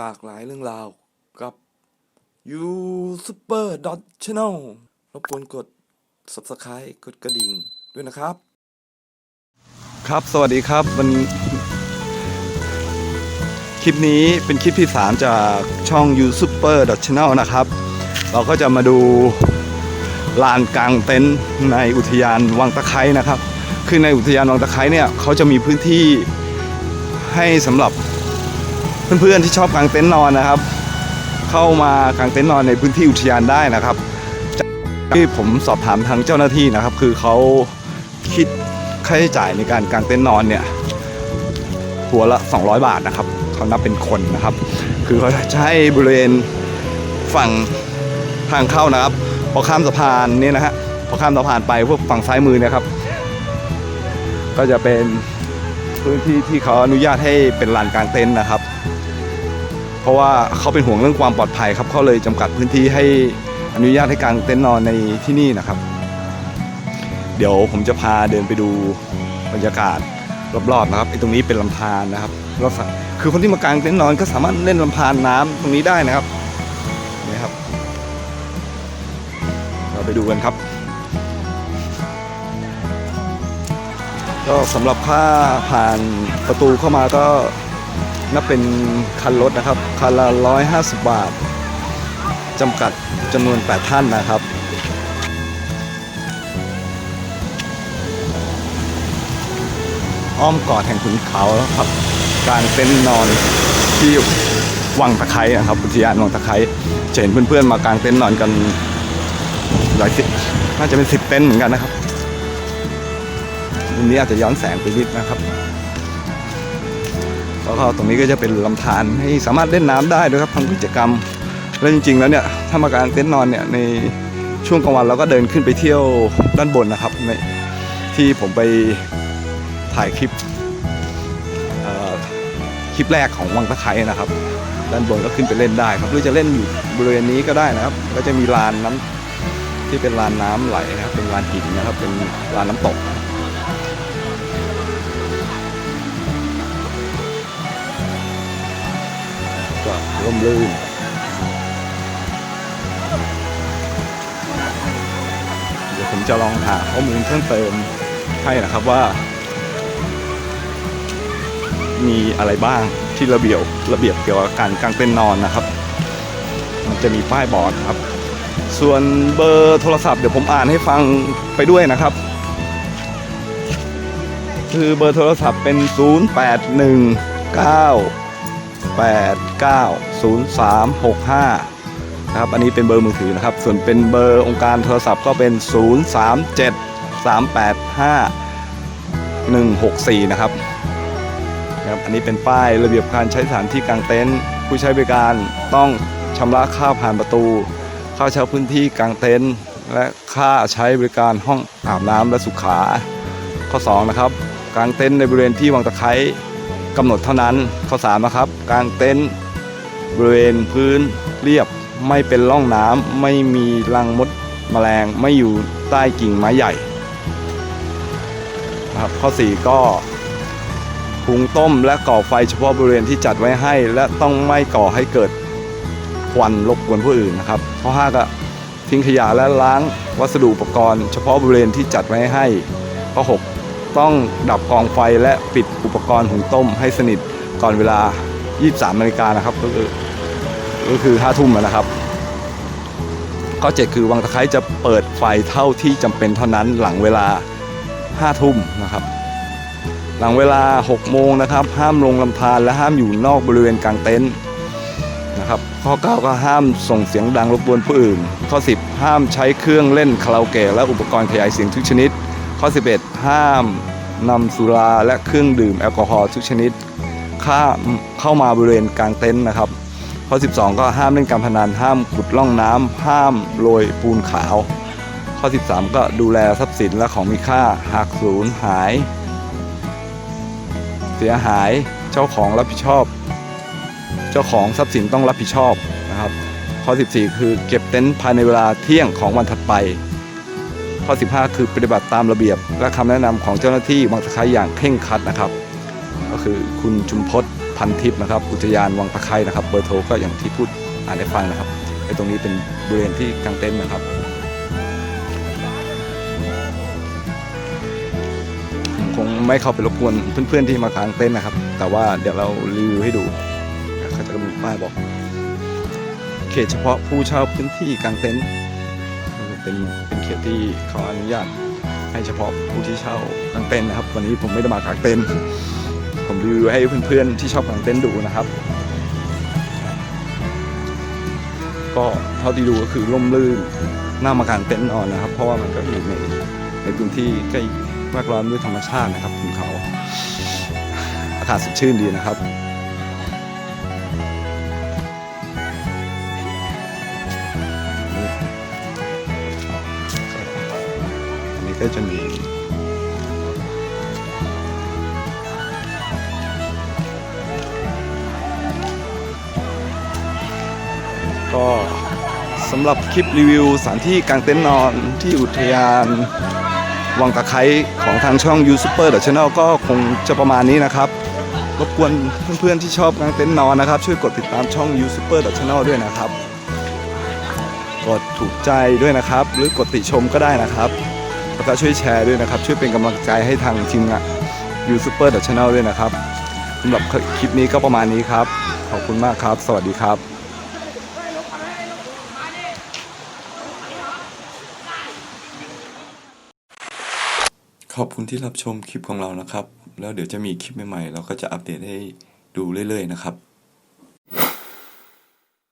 หลากหลายเรื่องราวกับ You Super Dot Channel รบกวนกด Subscribe กดกระดิ่งด้วยนะครับ ครับสวัสดีครับวันคลิปนี้เป็นคลิปที่ 3 จากช่อง You Super Dot Channel นะครับ เราก็จะมาดูลานกลางเต็นท์ในอุทยานวังตะไคร้นะครับ คือในอุทยานวังตะไคร้เนี่ยเขาจะมีพื้นที่ให้สำหรับ เพื่อนๆที่ชอบกางเต็นท์นอนนะครับ เข้ามากางเต็นท์นอนในพื้นที่อุทยานได้นะครับที่ผมสอบถามทางเจ้าหน้าที่นะครับ คือเขาคิดค่าใช้จ่ายในการกางเต็นท์นอนเนี่ยหัวละ 200 บาทนะครับเขานับเป็นคนนะครับ คือเขาจะให้บริเวณฝั่งทางเข้านะครับพอข้ามสะพานนี่นะฮะพอข้ามสะพานไปพวกฝั่งซ้ายมือเนะครับ ก็จะเป็นพื้นที่ที่เขาอนุญาตให้เป็นลานกลางเต็นท์นะครับ เพราะว่าเขาเป็นห่วงเรื่องความปลอดภัยครับเขาเลยจำกัดพื้นที่ให้อนุญาตให้กางเต็นท์นอนในที่นี่นะครับ เดี๋ยวผมจะพาเดินไปดูบรรยากาศรอบๆนะครับไอ้ตรงนี้เป็นลำธารนะครับเราคือคนที่มากางเต็นท์นอนก็สามารถเล่นลำธารน้ำตรงนี้ได้นะครับนี่ครับ เราไปดูกันครับ ก็สำหรับค่าผ่านประตูเข้ามาก็ นับเป็นคันรถนะครับคันละ 150 บาทจำกัดจำนวน 8 ท่านนะครับ อ้อมกอดแห่งขุนเขาครับกลางเต็นนอนที่วังตะไคร้นะครับอุทยานวังตะไคร้เห็นเพื่อนๆมากางเต็นนอนกันหลายสิบน่าจะเป็นสิบเต็นเหมือนกันนะครับมุมนี้อาจจะย้อนแสงไปนิดนะครับ แล้วก็ตรงนี้ก็จะเป็นลำธารให้สามารถเล่นน้ำได้ด้วยครับทำกิจกรรม แล้วจริง ๆ แล้วเนี่ยถ้ามากางเต็นท์นอนเนี่ยในช่วงกลางวันเราก็เดินขึ้นไปเที่ยวด้านบนนะครับในที่ผมไปถ่ายคลิปคลิปแรกของวังตะไคร้นะครับ ด้านบนก็ขึ้นไปเล่นได้ครับหรือจะเล่นอยู่บริเวณนี้ก็ได้นะครับ ก็จะมีลานน้ำที่เป็นลานน้ำไหลนะครับ เป็นลานหินนะครับ เป็นลานน้ำตก ก็ร่มรื่นเดี๋ยวผมจะลองหาข้อมูลเพิ่มเติมให้นะครับว่า มีอะไรบ้างที่ระเบียบระเบียบเกี่ยวกับการกางเต็นท์นอนนะครับ มันจะมีป้ายบอกครับ ส่วนเบอร์โทรศัพท์เดี๋ยวผมอ่านให้ฟังไปด้วยนะครับ คือเบอร์โทรศัพท์เป็น 890365 นะครับ อันนี้เป็นเบอร์มือถือนะครับ ส่วนเป็นเบอร์องค์การโทรศัพท์ก็เป็น 037385 164 นะครับนะครับ อันนี้เป็นป้ายระเบียบการใช้สถานที่กางเต็นท์ผู้ใช้บริการต้องชำระค่าผ่านประตู ค่าเช่าพื้นที่กางเต็นท์และค่าใช้บริการห้องอาบน้ำและสุขา ข้อ 2 นะครับกางเต็นท์ในบริเวณที่วังตะไคร้ กำหนดเท่านั้นข้อ3นะครับกางเต็นท์บริเวณพื้นเรียบไม่เป็นร่องน้ำไม่มีรังมดแมลงไม่อยู่ใต้กิ่งไม้ใหญ่นะครับข้อ 4 ก็หุงต้มและก่อไฟเฉพาะบริเวณที่จัดไว้ให้ และต้องไม่ก่อให้เกิดควันรบกวนผู้อื่นนะครับ ข้อ 5 ก็ทิ้งขยะและล้างวัสดุอุปกรณ์ เฉพาะบริเวณที่จัดไว้ให้ ข้อ 6 ต้องดับกองไฟและปิดอุปกรณ์หุงต้มให้สนิทก่อนเวลา 23นาฬิกานะครับ ก็คือก็คือ5ทุ่มนะครับ ข้อ 7 คือวังตะไคร้จะเปิดไฟเท่าที่จำเป็นเท่านั้นหลังเวลา 5 ทุ่มนะครับ หลังเวลา 6 โมงนะครับ ห้ามลงลำธารและห้ามอยู่นอกบริเวณกลางเต็นท์นะครับ ข้อ 9 ก็ห้ามส่งเสียงดังรบกวนผู้อื่น ข้อ 10 ห้ามใช้เครื่องเล่นคาราโอเกะและอุปกรณ์ขยายเสียงทุกชนิด ข้อ 11 ห้ามนำสุราและเครื่องดื่มแอลกอฮอล์ทุกชนิดเข้าเข้ามาบริเวณกลางเต็นท์นะครับ ข้อ 12 ก็ห้ามเล่นการพนันห้ามขุดล่องน้ำห้ามโรยปูนขาว ข้อ 13 ก็ดูแลทรัพย์สินและของมีค่าหากสูญหาย เสียหายเจ้าของรับผิดชอบ เจ้าของทรัพย์สินต้องรับผิดชอบนะครับ ข้อ 14 คือเก็บเต็นท์ภายในเวลาเที่ยงของวันถัดไป ข้อ 15 คือปฏิบัติตามระเบียบ และคำแนะนำของเจ้าหน้าที่วังตะไคร้อย่างเคร่งครัดนะครับ ก็คือคุณจุมพศพันทิพย์นะครับอุทยานวังตะไคร้นะครับเบอร์โทรก็อย่างที่พูดอ่านให้ฟังนะครับไอ้ตรงนี้เป็นบริเวณที่กางเต็นท์นะครับผมคงไม่เข้าไปรบกวนเพื่อนๆที่มากางเต็นท์นะครับ แต่ว่าเดี๋ยวเรารีวิวให้ดูเขาจะมีป้ายบอก เขตเฉพาะผู้เช่าพื้นที่กางเต็นท์เป็น เขตที่เขาอนุญาตให้เฉพาะผู้ที่เช่ากางเต็นท์นะครับ วันนี้ผมไม่ได้มากางเต็นท์ผมรีวิวให้เพื่อนๆที่ชอบกางเต็นท์ดูนะครับ ก็เท่าที่ดูก็คือร่มรื่นน่ามากางเต็นท์นอนนะครับ เพราะว่ามันก็อยู่ในในพื้นที่ใกล้แวดล้อมด้วยธรรมชาตินะครับภูเขาอากาศสดชื่นดีนะครับ ก็จะมีก็สำหรับคลิปรีวิวสถานที่กางเต็นท์นอนที่อุทยานวังตะไคร้ของทางช่อง u s u p e r Channel ก็คงจะประมาณนี้นะครับ รบกวนเพื่อนๆที่ชอบกางเต็นท์นอนนะครับ ช่วยกดติดตามช่อง u s u p e r Channel ด้วยนะครับ กดถูกใจด้วยนะครับ หรือกดติชมก็ได้นะครับ แล้วก็ช่วยแชร์ด้วยนะครับ ช่วยเป็นกำลังใจให้ทางทีมงานยูซูเปอร์ดัชแนลด้วยนะครับสำหรับคลิปนี้ก็ประมาณนี้ครับ ขอบคุณมากครับ สวัสดีครับขอบคุณที่รับชมคลิปของเรานะครับ แล้วเดี๋ยวจะมีคลิปใหม่ๆ เราก็จะอัปเดตให้ดูเรื่อยๆนะครับ